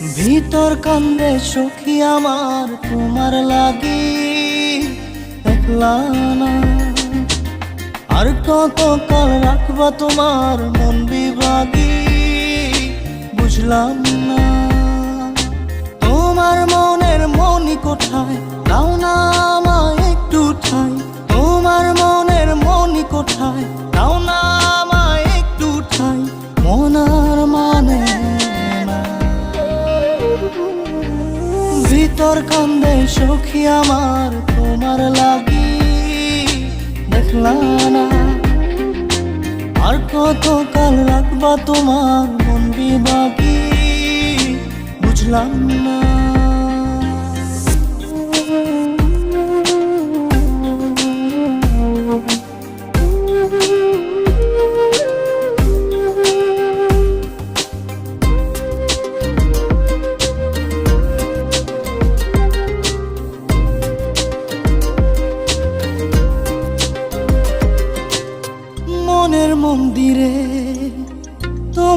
ভিতর কান্দে সখী আমার তোমার লাগি, একলা না। আর কত কাল রাখবা তোমার মন বিভাগী, বুঝলাম না। তোমার মনের মনি কোঠায় সখী আমার তোমার লাগি। দেখলা না। আর কত কাল রাখবা তোমার মন বিভাগী? বুঝলাম না।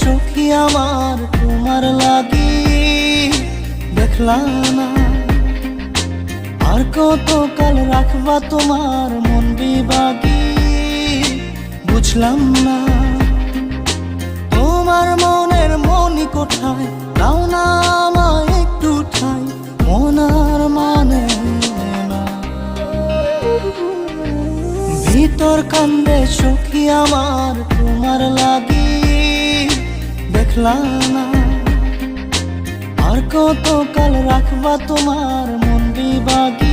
সখী আমার তোমার লাগি দেখলাম না। আর কত কাল রাখবা তোমার মন বিভাগী বুঝলাম না। তোমার মনের মনি কোঠায় দাও না আমায় একটু ঠাই। মনার মানে ভিতর কান্দে সখী আমার তোমার লাগি না। আর কত কাল রাখবা তোমার মন বিভাগী?